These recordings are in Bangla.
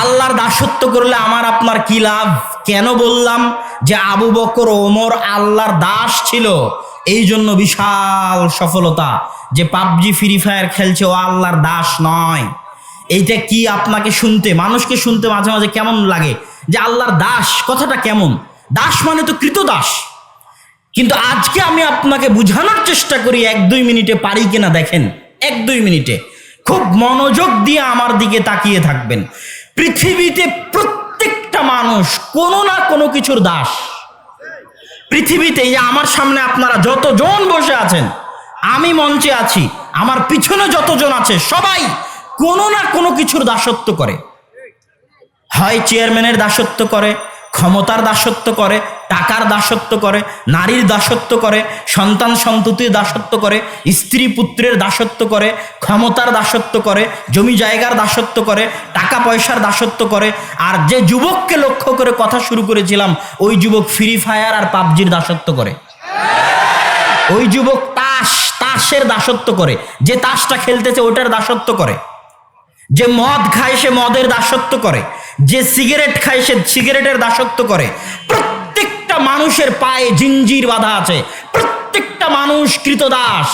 আল্লাহর দাসত্ব করলে আমার আপনার কি লাভ? কেন বললাম যে আবু বকর ওমর আল্লাহর দাস ছিল। এই জন্য বিশাল সফলতা যে পাবজি, ফ্রি ফায়ার খেলছে ও আল্লাহর দাস নয়। এইটা কি আপনাকে শুনতে, মানুষকে শুনতে মাঝে মাঝে কেমন লাগে? যে আল্লাহর দাস, কথাটা কেমন? দাস মানে তো কৃতদাস। কিন্তু আজকে আমি আপনাকে বোঝানোর চেষ্টা করি, এক দুই মিনিটে পারি কিনা দেখেন। এক দুই মিনিটে। খুব মনোযোগ দিয়ে আমার দিকে তাকিয়ে থাকবেন। পৃথিবীতে প্রত্যেকটা মানুষ কোনো না কোনো কিছুর দাস। পৃথিবীতে এই আমার সামনে আপনারা যতজন বসে আছেন, আমি মঞ্চে আছি, আমার পিছনে যতজন আছে, সবাই কোনো না কোনো কিছুর দাসত্ব করে। হয় চেয়ারম্যানের দাসত্ব করে, ক্ষমতার দাসত্ব করে টাকার দাসত্ব করে, নারীর দাসত্ব করে, সন্তান সন্ততির দাসত্ব করে, স্ত্রী পুত্রের দাসত্ব করে, ক্ষমতার দাসত্ব করে, জমি জায়গার দাসত্ব করে, টাকা পয়সার দাসত্ব করে। আর যে যুবককে লক্ষ্য করে কথা শুরু করেছিলাম, ওই যুবক ফ্রি ফায়ার আর পাবজির দাসত্ব করে। ওই যুবক তাস, তাসের দাসত্ব করে। যে তাসটা খেলতেছে, ওটার দাসত্ব করে। যে মদ খায়, সে মদের দাসত্ব করে। যে সিগারেট খায়, সে সিগারেটের দাসত্ব করে। মানুষের পায়ে জিঞ্জির বাধা আছে। প্রত্যেকটা মানুষ কৃতদাস।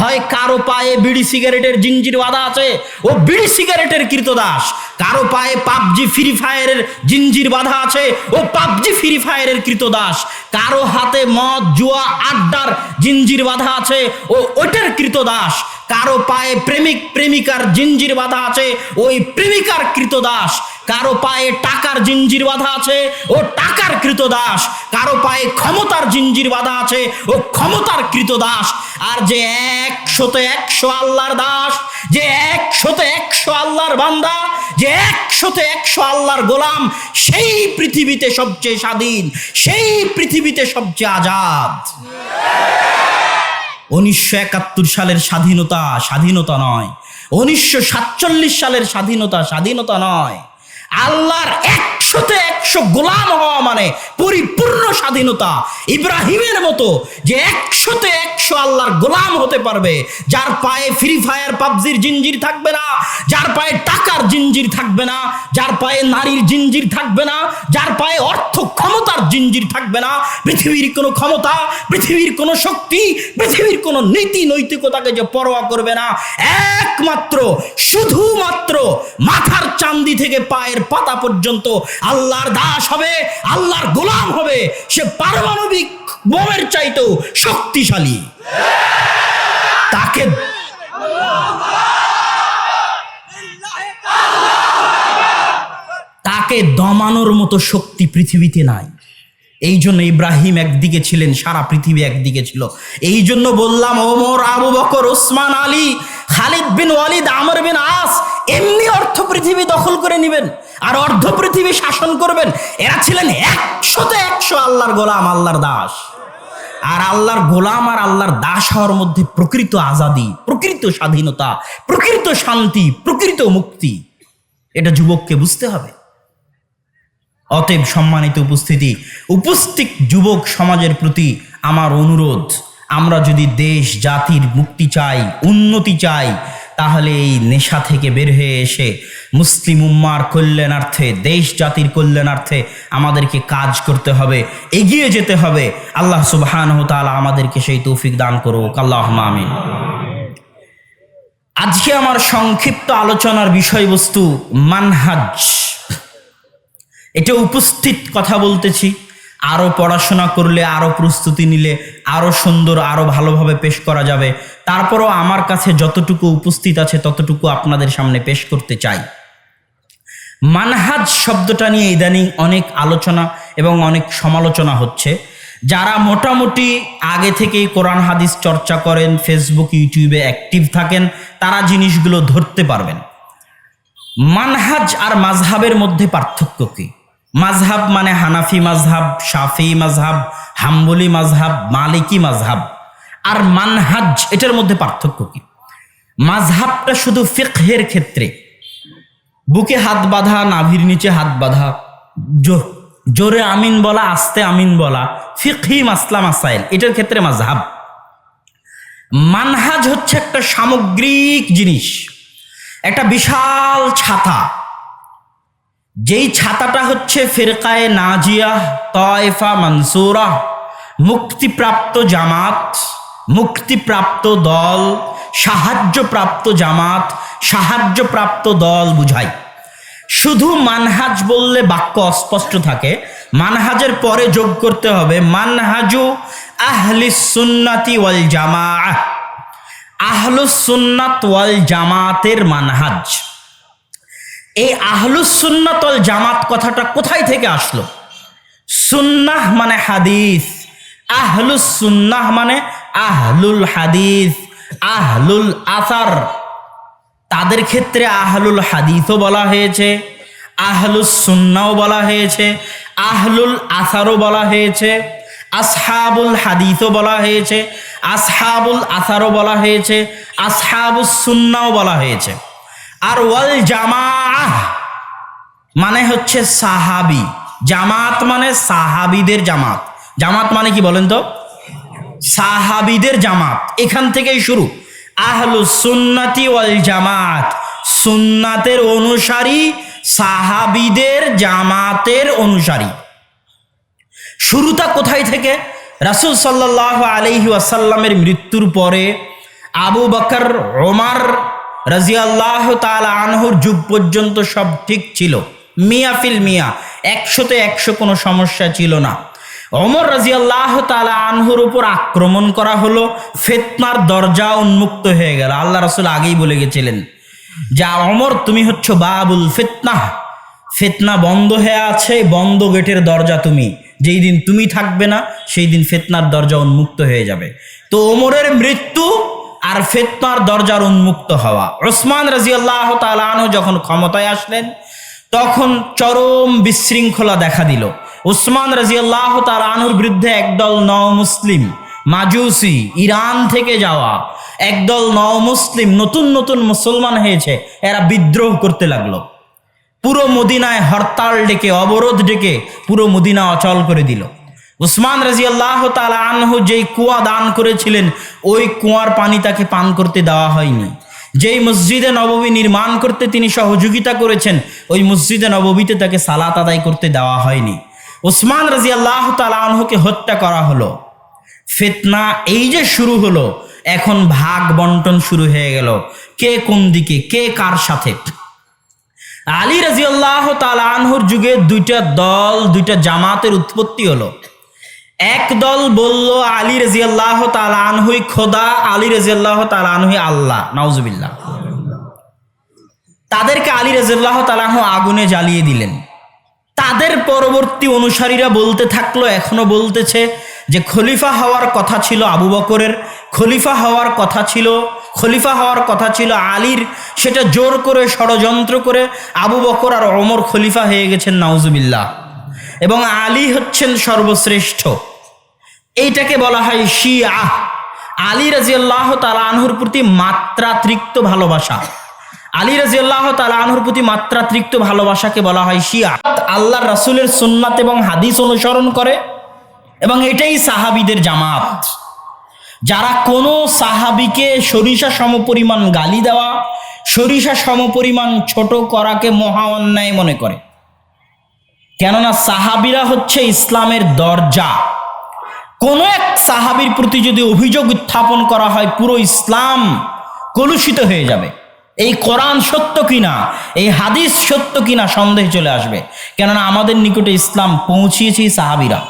হয় কারও পায়ে বিড়ি সিগারেটের জিঞ্জির বাধা আছে, ও বিড়ি সিগারেটের কৃতদাস। কারও পায়ে পাবজি, ফ্রি ফায়ারের জিঞ্জির বাধা আছে, ও পাবজি, ফ্রি ফায়ারের কৃতদাস। কারও হাতে মদ, জুয়া, আড্ডার জিঞ্জির বাধা আছে, ও ওটার কৃতদাস। কারও পায়ে প্রেমিক, প্রেমিকার জিঞ্জির বাধা আছে, ওই প্রেমিকার কৃতদাস। কারও পায়ে টাকার জিঞ্জির বাধা আছে, ও টাকার কৃতদাস কারও পায়ে ক্ষমতার জিঞ্জির বাধা আছে, ও ক্ষমতার কৃতদাস আর যে একশোতে একশো আল্লাহর দাস, যে একশোতে একশো আল্লাহর বান্দা, যে একশোতে একশো আল্লাহর গোলাম, সেই পৃথিবীতে সবচেয়ে স্বাধীন, সেই পৃথিবীতে সবচেয়ে আজাদ। উনিশশো একাত্তর সালের স্বাধীনতা স্বাধীনতা নয়। উনিশশো সাতচল্লিশ সালের স্বাধীনতা স্বাধীনতা নয়। আল্লাহর একশোতে একশো গোলাম হওয়া মানে পরিপূর্ণ স্বাধীনতা। ইব্রাহিমের মতো যে একশোতে একশো আল্লাহর গোলাম হতে পারবে, যার পায়ে ফ্রি ফায়ার পাবজির জিঞ্জির থাকবে না, যার পায়ে টাকার জিঞ্জির থাকবে না, যার পায়ে নারীর জিঞ্জির থাকবে না, যার পায়ে অর্থ ক্ষমতার জিঞ্জির থাকবে না, পৃথিবীর কোনো ক্ষমতা, পৃথিবীর কোনো শক্তি, পৃথিবীর কোনো নীতি নৈতিকতাকে যে পরোয়া করবে না, একমাত্র, শুধুমাত্র মাথার চান্দি থেকে পায়ের পাতা পর্যন্ত আল্লাহর দাস হবে, আল্লাহর গোলাম হবে। সে পারমাণবিক বোমের চাইতেও শক্তিশালী। তাকে তাকে দমানোর মতো শক্তি পৃথিবীতে নাই। এই জন্য ইব্রাহিম একদিকে ছিলেন, সারা পৃথিবী একদিকে ছিল। এই জন্য বললাম ওমর আবু বকর ওসমান আলী, খালিদ বিন ওয়ালিদ, আমর বিন আস, এমনি অর্থ পৃথিবী দখল করে নেবেন। আর অর্ধ পৃথিবী শাসন করবেন। এরা ছিলেন একশোতে একশো আল্লাহর গোলাম, আল্লাহর দাস। আর আল্লাহর গোলাম আর আল্লাহর দাস হওয়ার মধ্যে প্রকৃত আজাদি, প্রকৃত স্বাধীনতা, প্রকৃত শান্তি, প্রকৃত মুক্তি। এটা যুবককে বুঝতে হবে। অতএব সম্মানিত উপস্থিতি, উপস্থিত যুবক সমাজের প্রতি আমার অনুরোধ, আমরা যদি দেশ, জাতির মুক্তি চাই, উন্নতি চাই তাহলে এই নেশা থেকে বের হয়ে এসে মুসলিম উম্মার কল্যাণার্থে, দেশ জাতির কল্যাণার্থে আমাদেরকে কাজ করতে হবে, এগিয়ে যেতে হবে। আল্লাহ সুবহান তাআলা আমাদেরকে সেই তৌফিক দান করুক। আল্লাহ আমিন। আজকে আমার সংক্ষিপ্ত আলোচনার বিষয়বস্তু মানহাজ। এটা উপস্থিত কথা বলতেছি। আরও পড়াশোনা করলে আরও প্রস্তুতি নিলে আরও সুন্দর আরও ভালোভাবে পেশ করা যাবে। তারপরও আমার কাছে যতটুকু উপস্থিত আছে, ততটুকু আপনাদের সামনে পেশ করতে চাই। মানহাজ শব্দটা নিয়ে ইদানিং অনেক আলোচনা এবং অনেক সমালোচনা হচ্ছে। যারা মোটামুটি আগে থেকেই কোরআন, হাদিস চর্চা করেন, ফেসবুক, ইউটিউবে অ্যাক্টিভ থাকেন, তারা জিনিসগুলো ধরতে পারবেন। মানহাজ আর মাঝহাবের মধ্যে পার্থক্য কি? মাঝহাব মানে হানাফি মাঝহাব শাফি মাঝহাব হাম্বলি মাঝহাব মালিকি মাঝহাব আর মানহাজ, এটার মধ্যে পার্থক্য কি? মাঝহাবটা শুধু ফিকহের ক্ষেত্রে। বুকে হাত বাঁধা, নাভির নিচে হাত বাঁধা, জোরে আমিন বলা, আস্তে আমিন বলা, ফিকহি মাসলা মাসাইল, এটার ক্ষেত্রে মাঝহাব মানহাজ হচ্ছে একটা সামগ্রিক জিনিস, একটা বিশাল ছাতা। যেই ছাতাটা হচ্ছে ফেরকায়ে নাজিয়া, তয়ফা, মানসুরা, মুক্তিপ্রাপ্ত জামাত, মুক্তিপ্রাপ্ত দল, সাহায্যপ্রাপ্ত জামাত, সাহায্যপ্রাপ্ত দল বুঝায় শুধু মানহাজ বললে বাক্য অস্পষ্ট থাকে, মানহাজের পরে যোগ করতে হবে, মানহাজু আহলি সুন্নাতি ওয়াল জামা আহলুস সুন্নাত ওয়াল জামাতের মানহাজ। এই আহলুস সুন্নাত ওয়াল জামাত কথাটা কোথায় থেকে আসলো? সুন্নাহ মানে হাদিস। আহলুস সুন্নাহ মানে আহলুল হাদিস, আহলুল আসার। তাদের ক্ষেত্রে আহলুল হাদিসও বলা হয়েছে আহলুস সুন্নাও বলা হয়েছে, আহলুল আসারও বলা হয়েছে, আসহাবুল হাদিসও বলা হয়েছে, আসহাবুল আসারও বলা হয়েছে, আসহাবুস সুন্নাও বলা হয়েছে। আর ওয়াল জামাআহ মানে হচ্ছে সাহাবি। জামাত মানে সাহাবিদের জামাত। জামাত মানে কি বলেন তো? সাহাবিদের জামাত। এখান থেকেই শুরু। আহলু সুন্নাতি ওয়াল জামাত। সুন্নাতের অনুসারী সাহাবিদের জামাতের অনুসারী। শুরুটা কোথায় থেকে? রাসূল সাল্লাহ আলহি ওয়াসাল্লামের মৃত্যুর পরে আবু বকর ওমার রাজিয়াল্লাহ তালা আনহুর যুগ পর্যন্ত সব ঠিক ছিল। মিয়া ফিল মিয়া। একশোতে একশো কোনো সমস্যা ছিল না। অমর রাজিয়াল্লাহ তালা আনহুর উপর আক্রমণ করা হলো, ফেতনার দরজা উন্মুক্ত হয়ে গেল। আল্লাহ রসুল আগেই বলে গেছিলেন যা অমর তুমি হচ্ছ বাবুল ফেতনা। ফেতনা বন্ধ হয়ে আছে, বন্ধ গেটের দরজা তুমি। যেই দিন তুমি থাকবে না, সেই দিন ফেতনার দরজা উন্মুক্ত হয়ে যাবে। তো ওমরের মৃত্যু আর ফেতনার দরজার উন্মুক্ত হওয়া। ওসমান রাজিয়াল্লাহ তালানো যখন ক্ষমতায় আসলেন তখন চরম বিশৃঙ্খলা দেখা দিল। উসমান রাজিয়াল্লাহ তার আনুর বিরুদ্ধে একদল নও মুসলিম মাজুসি ইরান থেকে যাওয়া একদল নও মুসলিম নতুন নতুন মুসলমান হয়েছে, এরা বিদ্রোহ করতে লাগল। পুরো মদিনায় হরতাল ডেকে, অবরোধ ডেকে পুরো মদিনা অচল করে দিল। উসমান রাজিয়াল্লাহ তালা আনহু যেই কুয়া দান করেছিলেন, ওই কুয়ার পানি তাকে পান করতে দেওয়া হয়নি। যেই মসজিদে নবমী নির্মাণ করতে তিনি সহযোগিতা করেছেন ওই মসজিদে নববীতে তাকে সালাত আদায় করতে দেওয়া হয়নি। ওসমান রাজি আল্লাহ আনহুকে হত্যা করা হলো। ফেতনা এই যে শুরু হলো, এখন ভাগ বন্টন শুরু হয়ে গেল। কে কোন দিকে, কে কার সাথে? আলী রাজি আল্লাহ আনহুর যুগে দুইটা দল, দুইটা জামাতের উৎপত্তি হলো। এক দল বলল, আলী রাজি আল্লাহ আনহুই খোদা, আলী রাজি আল্লাহ আনহুই আল্লাহ, নাউজুবিল্লাহ। তাদেরকে আলী রাজিয়াল্লাহ তালাহ আগুনে জ্বালিয়ে দিলেন। তাদের পরবর্তী অনুসারীরা বলতে থাকল, এখনও বলতেছে যে, খলিফা হওয়ার কথা ছিল আবু বকরের, খলিফা হওয়ার কথা ছিল, খলিফা হওয়ার কথা ছিল আলীর, সেটা জোর করে, ষড়যন্ত্র করে আবু বকর আর অমর খলিফা হয়ে গেছেন, নাউজুবিল্লাহ। এবং আলী হচ্ছেন সর্বশ্রেষ্ঠ। এইটাকে বলা হয় শিয়া। আলী রাজিয়াল্লাহ তালা প্রতি মাত্রাতিরিক্ত ভালোবাসা। আলী রাজিয়াল্লাহ তালা আনহুর প্রতি মাত্রাতিরিক্ত ভালোবাসাকে বলা হয় শিয়া। আল্লাহ রাসুলের সুন্নাত এবং হাদিস অনুসরণ করে এবং এটাই সাহাবিদের জামাত। যারা কোনো সাহাবিকে সরিষা সমপরিমাণ গালি দেওয়া, সরিষা সমপরিমাণ ছোট করাকে মহা অন্যায় মনে করে। কেননা সাহাবিরা হচ্ছে ইসলামের দরজা। কোনো এক সাহাবির প্রতি যদি অভিযোগ উত্থাপন করা হয়, পুরো ইসলাম কলুষিত হয়ে যাবে। এই কোরআন সত্য কিনা? এই হাদিস সত্য কিনা? সন্দেহ চলে আসবে। কেননা আমাদের নিকটে ইসলাম পৌঁছিয়েছে সাহাবিরা।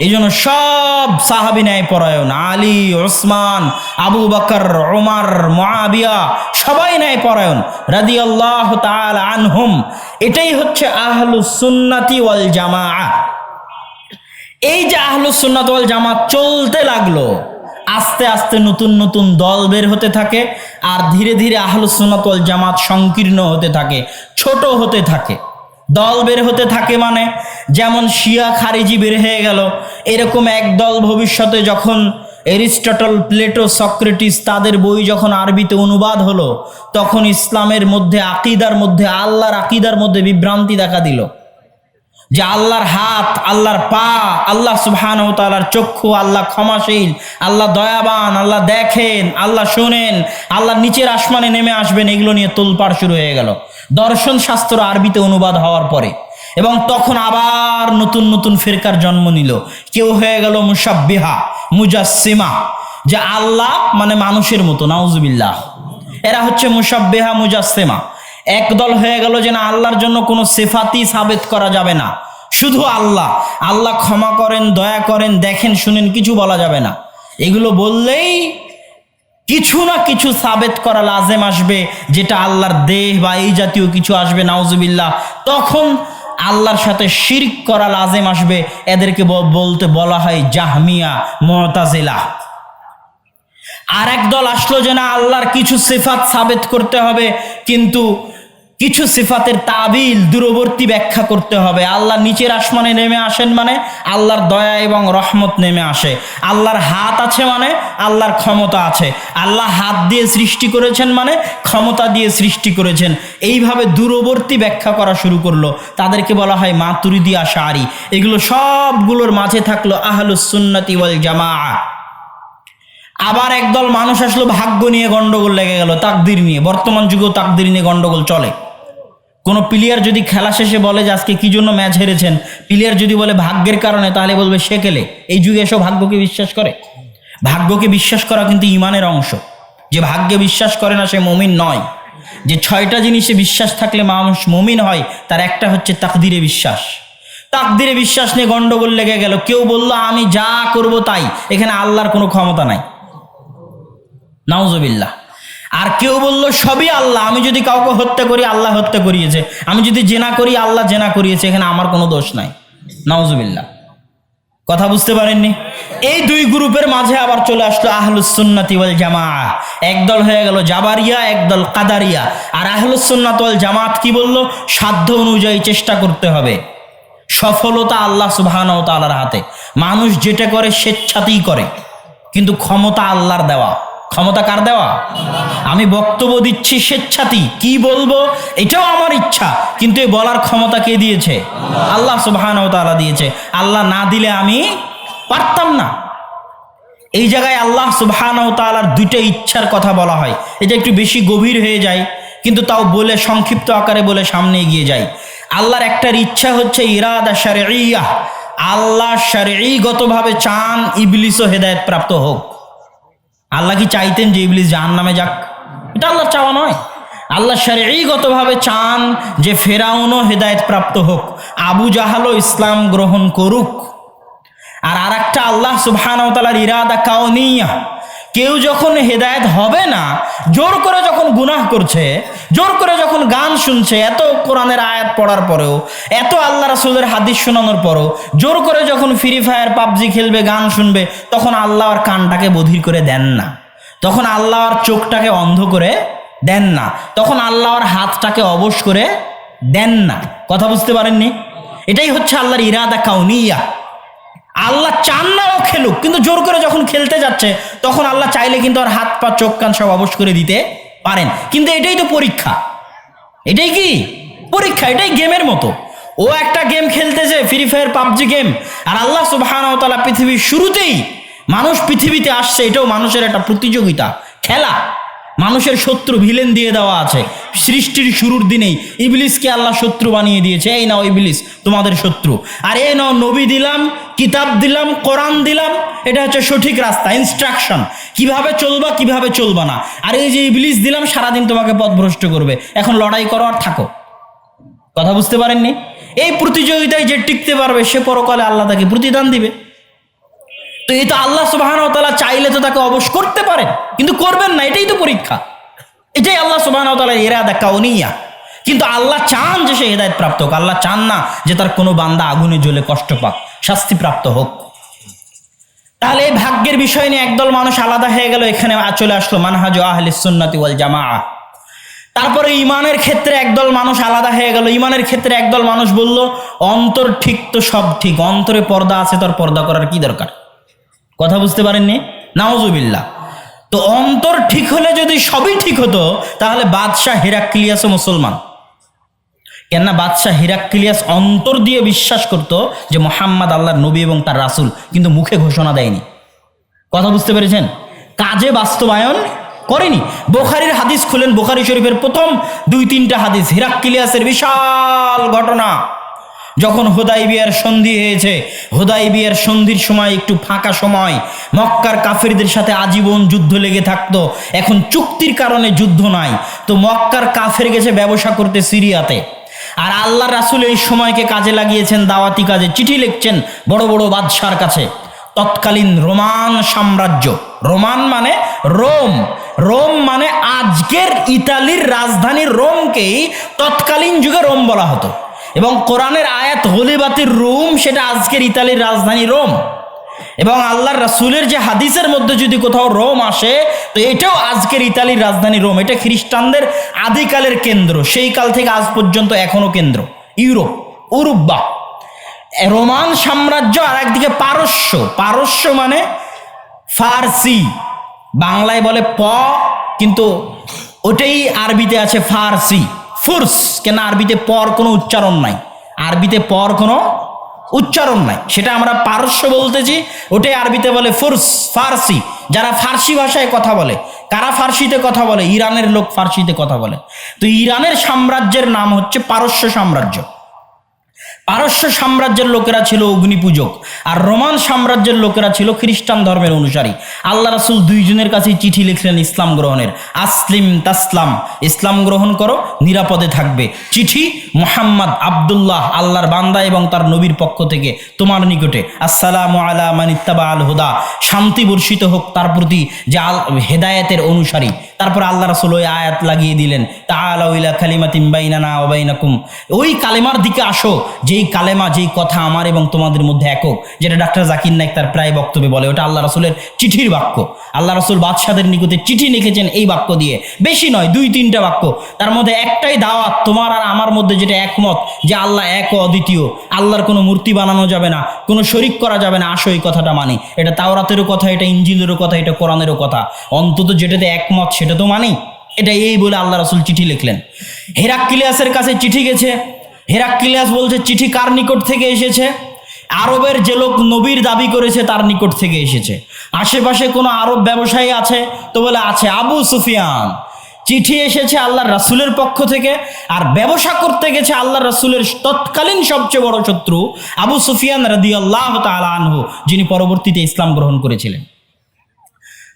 এই জন্য সব সাহাবি ন্যায় পরায়ণ। আলী, ওসমান, আবু বকর ওমার মহাবিয়া সবাই ন্যায় পরায়ণ। রাদি আল্লাহ আনহুম। এটাই হচ্ছে আহলু সুন্নাতি ওয়াল জামা এই যে আহলু সুন্নাত ওয়াল জামাত চলতে লাগল আস্তে আস্তে নতুন নতুন দল বের হতে থাকে আর ধীরে ধীরে আহলু সুন্নাত জামাত সংকীর্ণ হতে থাকে, ছোট হতে থাকে। দল বের হতে থাকে মানে যেমন শিয়া খারিজি বের হয়ে গেল, এরকম এক দল ভবিষ্যতে যখন এরিস্টটল, প্লেটো, সক্রেটিস তাদের বই যখন আরবিতে অনুবাদ হলো, তখন ইসলামের মধ্যে আকিদার মধ্যে, আল্লাহর আকিদার মধ্যে বিভ্রান্তি দেখা দিল। যে আল্লাহর হাত, আল্লাহর পা, আল্লাহ সুবহান তালার চক্ষু, আল্লাহ ক্ষমাশীল, আল্লাহ দয়াবান, আল্লাহ দেখেন, আল্লাহ শোনেন, আল্লাহ নিচের আসমানে নেমে আসবেন, এগুলো নিয়ে তোলপাড় শুরু হয়ে গেল। দর্শন শাস্ত্র আরবিতে অনুবাদ হওয়ার পরে এবং তখন আবার নতুন নতুন ফেরকার জন্ম নিল। কেউ হয়ে গেল মুসাব্বিহা মুজাসিমা যে আল্লাহ মানে মানুষের মতো, নাউজুবিল্লাহ। এরা হচ্ছে মুসাব্বিহা মুজাসিমা একদল হয়ে গেল যে না, আল্লাহর জন্য কোনো সেফাতি সাবেত করা যাবে না। শুধু আল্লাহ। আল্লাহ ক্ষমা করেন, দয়া করেন, দেখেন, শুনেন, কিছু বলা যাবে না। এগুলো বললেই কিছু না কিছু সাবেত করা লাজেম আসবে, যেটা আল্লাহর দেহ বা এই জাতীয় কিছু আসবে, নাউজুবিল্লাহ। তখন আল্লাহর সাথে শিরক করা লাজেম আসবে। এদেরকে বলতে বলা হয় জাহমিয়া, মতাজিলা। আর এক দল আসলো যে না, আল্লাহর কিছু সিফাত সাবেত করতে হবে, কিন্তু কিছু সিফাতের তাবিল দূরবর্তী ব্যাখ্যা করতে হবে। আল্লাহ নিচের আসমানে নেমে আসেন মানে আল্লাহর দয়া এবং রহমত নেমে আসে। আল্লাহর হাত আছে মানে আল্লাহর ক্ষমতা আছে। আল্লাহ হাত দিয়ে সৃষ্টি করেছেন মানে ক্ষমতা দিয়ে সৃষ্টি করেছেন। এইভাবে দূরবর্তী ব্যাখ্যা করা শুরু করল। তাদেরকে বলা হয় মাতুরিদি আশারি এগুলো সবগুলোর মাঝে থাকল আহলুস সুন্নতি ওয়াল জামা আবার একদল মানুষ আসলো ভাগ্য নিয়ে গন্ডগোল লেগে গেল, তাকদির নিয়ে। বর্তমান যুগেও তাকদির নিয়ে গন্ডগোল চলে। কোনো প্লেয়ার যদি খেলা শেষে বলে যে আজকে কি জন্য ম্যাচ হেরেছেন প্লেয়ার যদি বলে ভাগ্যের কারণে, তাহলে বলবে সে খেলে। এই যুগে এসব ভাগ্যকে বিশ্বাস করে। ভাগ্যকে বিশ্বাস করা কিন্তু ইমানের অংশ। যে ভাগ্যে বিশ্বাস করে না সে মমিন নয়। যে ছয়টা জিনিসে বিশ্বাস থাকলে মানুষ মমিন হয়, তার একটা হচ্ছে তাকদিরে বিশ্বাস। তাকদিরে বিশ্বাস নিয়ে গণ্ডগোল লেগে গেল। কেউ বলল, আমি যা করব তাই। এখানে আল্লাহর কোনো ক্ষমতা নাই। নাউজবিল্লাহ। আর কেউ বলল, সবই আল্লাহ, আমি যদি কাউকে হত্যা করি, আল্লাহ হত্যা করিয়েছে। আমি যদি জেনা করি, আল্লাহ জেনা করিয়েছে, এখানে আমার কোনো দোষ নাই। নাউজবিল্লাহ। কথা বুঝতে পারেননি? এই দুই গ্রুপের মাঝে আবার চলে আসলো আহলুসুন্নাতি ওয়াল জামা একদল হয়ে গেল জাবারিয়া, একদল কাদারিয়া। আর আহলুসুন্নাত ওয়াল জামাত কি বলল? সাধ্য অনুযায়ী চেষ্টা করতে হবে। সফলতা আল্লাহ সুবহানাহু ওয়া তাআলার হাতে। মানুষ যেটা করে, স্বেচ্ছাতেই করে। কিন্তু ক্ষমতা আল্লাহর দেওয়া। ক্ষমতা কার দেওয়া? আমি বক্তব্য দিচ্ছি স্বেচ্ছাতেই। কি বলব? এটাও আমার ইচ্ছা। কিন্তু এই বলার ক্ষমতা কে দিয়েছে? আল্লাহ সুবহানাহু ওয়া তাআলা দিয়েছে। আল্লাহ না দিলে আমি পারতাম না। এই জায়গায় আল্লাহ সুবহানাহু তাআলার দুইটা ইচ্ছার কথা বলা হয়। এটা একটু বেশি গভীর হয়ে যায়, কিন্তু তাও বলে, সংক্ষিপ্ত আকারে বলে সামনে এগিয়ে যায়। আল্লাহর একটার ইচ্ছা হচ্ছে ইরাদা শারঈয়া আল্লাহ শারঈগতভাবে চান ইবলিসও হেদায়েত প্রাপ্ত হোক। আল্লাহ কি চাইতেন যে ইবলিস জাহান নামে যাক? এটা আল্লাহর চাওয়া নয়। আল্লাহ শারীগতভাবে চান যে ফেরাউনও হেদায়ত প্রাপ্ত হোক, আবু জাহালও ইসলাম গ্রহণ করুক। আর আর একটা আল্লাহ সুবহানাহু ইরাদা কাউনিয়া কেউ যখন হেদায়েত হবে না, জোর করে যখন গুনাহ করছে, জোর করে যখন গান শুনছে, এত কোরআনের আয়াত পড়ার পরেও, এত আল্লাহ রাসূলের হাদিস শোনানোর পরেও, জোর করে যখন ফ্রি ফায়ার পাবজি খেলবে, গান শুনবে, তখন আল্লাহ আর কানটাকে বধির করে দেন না। তখন আল্লাহ আর চোখটাকে অন্ধ করে দেন না। তখন আল্লাহ আর হাতটাকে অবশ করে দেন না। কথা বুঝতে পারেননি? এটাই হচ্ছে আল্লাহর ইরাদা কাউনিয়া। আল্লাহ চান না ও খেলুক, কিন্তু জোর করে যখন খেলতে যাচ্ছে, তখন আল্লাহ চাইলে কিন্তু আর হাত, পা, চোখ, কান সব অবশ করে দিতে পারেন। কিন্তু এটাই তো পরীক্ষা। এটাই কি? পরীক্ষা, এটাই গেমের মতো। ও একটা গেম খেলতেছে ফ্রি ফায়ার পাবজি গেম, আর আল্লাহ তাআলা পৃথিবীর শুরুতেই মানুষ পৃথিবীতে আসছে, এটাও মানুষের একটা প্রতিযোগিতা, খেলা। মানুষের শত্রু ভিলেন দিয়ে দেওয়া আছে। সৃষ্টির শুরুর দিনেই ইবলিসকে আল্লাহ শত্রু বানিয়ে দিয়েছে। এই নাও ইবলিস, তোমাদের শত্রু। আর এই নাও নবী দিলাম, কিতাব দিলাম, কোরআন দিলাম, এটা হচ্ছে সঠিক রাস্তা ইনস্ট্রাকশন কীভাবে চলবা কীভাবে চলবা না। আর এই যে ইবলিস দিলাম, সারাদিন তোমাকে পথভ্রষ্ট করবে। এখন লড়াই করো আর থাকো। কথা বুঝতে পারেননি? এই প্রতিযোগিতায় যে টিকতে পারবে, সে পরকালে আল্লাহ তাকে প্রতিদান দিবে। তো এই তো আল্লাহ সুবাহান তালা চাইলে তো তাকে অবশ করতে পারেন, কিন্তু করবেন না, এটাই তো পরীক্ষা। এটাই আল্লাহ সুবাহান তালা এরাদা কাউনিয়া। কিন্তু আল্লাহ চান যে সে হেদায়ত প্রাপ্ত হোক, আল্লাহ চান না যে তার কোনো বান্দা আগুনে জ্বলে কষ্ট পাক, শাস্তি প্রাপ্ত হোক। তাহলে এই ভাগ্যের বিষয় নিয়ে একদল মানুষ আলাদা হয়ে গেল, এখানে চলে আসলো মানহাজ আহলি সুন্নাতি ওয়াল জামা তারপরে ইমানের ক্ষেত্রে একদল মানুষ আলাদা হয়ে গেল ইমানের ক্ষেত্রে একদল মানুষ বলল, অন্তর ঠিক তো সব ঠিক, অন্তরে পর্দা আছে, তোর পর্দা করার কি দরকার? কথা বুঝতে পারেননি? নাওজুবিল্লা তো অন্তর ঠিক হলে যদি সবই ঠিক হতো, তাহলে বাদশাহ হিরাক্লিয়াসও মুসলমান। কেননা বাদশাহ হিরাক্লিয়াস অন্তর দিয়ে বিশ্বাস করত যে মোহাম্মদ আল্লাহর নবী এবং তার রাসূল, কিন্তু মুখে ঘোষণা দেয়নি। কথা বুঝতে পেরেছেন? কাজে বাস্তবায়ন করেনি। বোখারির হাদিস খুলেন, বোখারি শরীফের প্রথম দুই তিনটা হাদিস, হিরাক্লিয়াসের বিশাল ঘটনা। যখন হোদাই বিয়ার সন্ধি হয়েছে হোদাই বিয়ার সন্ধির সময় একটু ফাঁকা সময়, মক্কার কাফেরদের সাথে আজীবন যুদ্ধ লেগে থাকতো। এখন চুক্তির কারণে যুদ্ধ নাই। তো মক্কার কাফের গেছে ব্যবসা করতে সিরিয়াতে। আর আল্লাহ রাসুল এই সময়কে কাজে লাগিয়েছেন, দাওয়াতি কাজে। চিঠি লিখছেন বড় বড় বাদশার কাছে। তৎকালীন রোমান সাম্রাজ্য। রোমান মানে রোম। রোম মানে আজকের ইতালির রাজধানী রোমকেই তৎকালীন যুগে রোম বলা হতো। এবং কোরআনের আয়াত হলিবাতির রোম, সেটা আজকের ইতালির রাজধানী রোম। এবং আল্লাহর রাসুলের যে হাদিসের মধ্যে যদি কোথাও রোম আসে, তো এটাও আজকের ইতালির রাজধানী রোম। এটা খ্রিস্টানদের আদিকালের কেন্দ্র, সেই কাল থেকে আজ পর্যন্ত এখনও কেন্দ্র, ইউরোপ, উরুব্বা। রোমান সাম্রাজ্য আর একদিকে পারস্য পারস্য মানে ফার্সি, বাংলায় বলে প, কিন্তু ওটাই আরবিতে আছে ফার্সি। ফুরস, কেন আরবিতে পর কোনো উচ্চারণ নাই? আরবিতে পর কোনো উচ্চারণ নাই। সেটা আমরা পারস্য বলতেছি, ওটাই আরবিতে বলে ফুরস, ফার্সি। যারা ফার্সি ভাষায় কথা বলে, কারা ফার্সিতে কথা বলে? ইরানের লোক ফার্সিতে কথা বলে। তো ইরানের সাম্রাজ্যের নাম হচ্ছে পারস্য সাম্রাজ্য। পারস্য সাম্রাজ্যের লোকেরা ছিল অগ্নিপূজক, আর রোমান সাম্রাজ্যের লোকেরা ছিল খ্রিস্টান ধর্মের অনুসারী। আল্লাহ রাসুল দুইজনের কাছেই চিঠি লিখলেন ইসলাম গ্রহণের। আসলিম তাসলাম, ইসলাম গ্রহণ করো, নিরাপদে থাকবে। চিঠি মোহাম্মদ আবদুল্লাহ, আল্লাহর বান্দা এবং তার নবীর পক্ষ থেকে তোমার নিকটে। আসসালামু আলা মানিত্তাবা আল হুদা। শান্তি বর্ষিত হোক তার প্রতি যে আল, হেদায়েতের অনুসারী। তারপর আল্লাহ রাসুল ওই আয়াত লাগিয়ে দিলেন তাহলা খালিমাতিম বাইনানা ওবাইনাকুম ওই কালেমার দিকে আসো যেই কালেমা, যেই কথা আমার এবং তোমাদের মধ্যে একক, যেটা ডাক্তার জাকির নাইক তার প্রায় বক্তব্যে বলে, ওটা আল্লাহ রাসুলের চিঠির বাক্য। আল্লাহ রাসুল বাদশাদের নিকটে চিঠি লিখেছেন এই বাক্য দিয়ে। বেশি নয়, দুই, তিনটা বাক্য। তার মধ্যে একটাই দাওয়াত, তোমার আর আমার মধ্যে যেটা একমত, যে আল্লাহ এক অদ্বিতীয়। আল্লাহর কোনো মূর্তি বানানো যাবে না, কোনো শরিক করা যাবে না। আসো, এই কথাটা মানি। এটা তাওরাতেরও কথা, এটা ইঞ্জিলেরও কথা, এটা কোরআনেরও কথা। অন্তত যেটাতে একমত, সেটা তো মানি এটা এই বলে আল্লাহ রাসুল চিঠি লিখলেন। হেরাক্কিলিয়াসের কাছে চিঠি গেছে। হেরাক্কিলিয়াস বলছে, চিঠি কার নিকট থেকে এসেছে? আরবের যে লোক নবীর দাবি করেছে, তার নিকট থেকে এসেছে। আশেপাশে কোনো আরব ব্যবসায়ী আছে? তো বলে, আছে আবু সুফিয়ান। চিঠি এসেছে আল্লাহ রাসুলের পক্ষ থেকে, আর ব্যবসা করতে গেছে আল্লাহ রাসুলের তৎকালীন সবচেয়ে বড় শত্রু আবু সুফিয়ান রাদি আল্লাহ আনহু, যিনি পরবর্তীতে ইসলাম গ্রহণ করেছিলেন।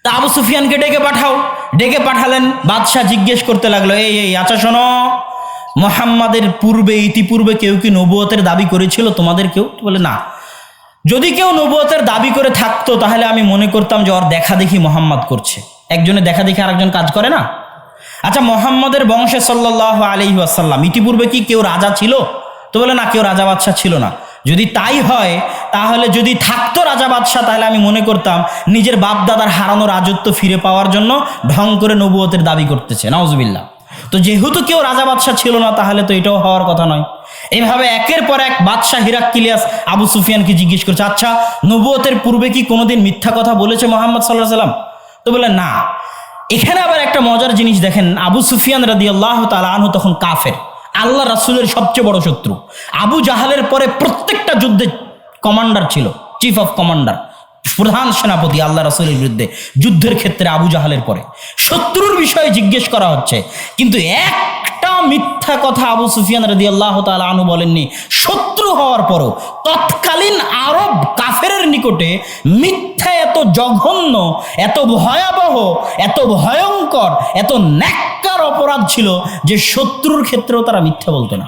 তা আবু সুফিয়ানকে ডেকে পাঠাও। ডেকে পাঠালেন, বাদশাহ জিজ্ঞেস করতে লাগল, এই এই আচ্ছা শোনো মোহাম্মদের পূর্বে, ইতিপূর্বে কেউ কি নবুয়তের দাবি করেছিল? তোমাদের কেউ? বলে না। যদি কেউ নবুয়তের দাবি করে থাকতো, তাহলে আমি মনে করতাম যে ওর দেখা দেখি মোহাম্মদ করছে। একজনে দেখা দেখি আরেকজন কাজ করে না? আচ্ছা মোহাম্মদের বংশে সাল্লাহ আলি আসাল্লাম ইতিপূর্বে কি কেউ রাজা ছিল? তো বলে না, কেউ রাজা বাদশাহ ছিল না। যদি তাই হয়, তাহলে যদি থাকতো রাজা বাদশাহ, তাহলে আমি মনে করতাম নিজের বাপ দাদার হারানো রাজত্ব ফিরে পাওয়ার জন্য ঢং করে নবুয়তের দাবি করতেছে। নওয়াজবিল্লা তো যেহেতু কেউ রাজা বাদশাহ ছিল না, তাহলে তো এটাও হওয়ার কথা নয়। এইভাবে একের পর এক বাদশাহ হিরাক্কিলিয়াস আবু সুফিয়ানকে জিজ্ঞেস করছে আচ্ছা নবুয়তের পূর্বে কি কোনোদিন মিথ্যা কথা বলেছে মোহাম্মদ সাল্লাহ সাল্লাম তো বলে না। এখানে আবার একটা মজার জিনিস দেখেন, আবু সুফিয়ান রাদি আল্লাহ তালু তখন কাফের আল্লাহ রাসুলের সবচেয়ে বড় শত্রু। আবু জাহালের পরে প্রত্যেকটা যুদ্ধে কমান্ডার ছিল, চিফ অফ কমান্ডার। প্রধান সেনাপতি আল্লাহ রাসুলের বিরুদ্ধে যুদ্ধের ক্ষেত্রে আবু জাহালের পরে। শত্রুর বিষয়ে জিজ্ঞেস করা হচ্ছে, কিন্তু একটা মিথ্যা কথা আবু সুফিয়ান রাদি আল্লাহ আনু বলেননি। শত্রু হওয়ার পরও তৎকালীন আরব কাফের নিকটে মিথ্যা এত জঘন্য, এত ভয়াবহ, এত ভয়ঙ্কর, এত ন্যাক্কার অপরাধ ছিল যে শত্রুর ক্ষেত্রেও তারা মিথ্যা বলতো না।